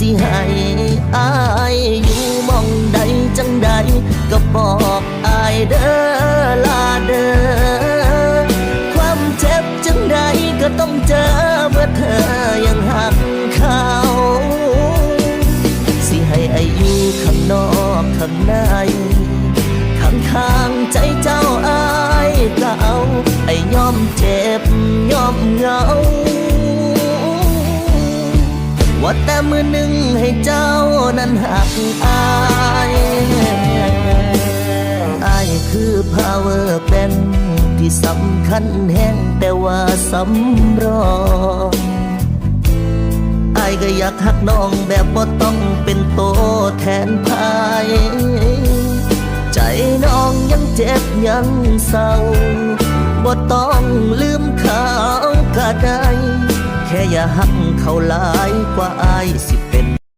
สิให้อายอยู่มองใดจังใดก็บอกอายเด้อลาเด้อความเจ็บจังใดก็ต้องเจอเมื่อเธอยังหักเขาสิให้อายุข้างนอกข้างในข้างข้างๆใจเจ้าอายก็เอาไอ้ยอมเจ็บยอมเหงา แต่มือหนึ่งให้เจ้านั้นหักอายอายคือ power bank ที่สำคัญแห้งแต่ว่าสำรองอายก็อยากหักน้องแบบบ่ต้องเป็นโตแทนพายใจน้องยังเจ็บยังเศร้าบ่ต้องลืมเขาก็ได้ แค่อย่าหัก เขาหลายกว่าอายสิเป็น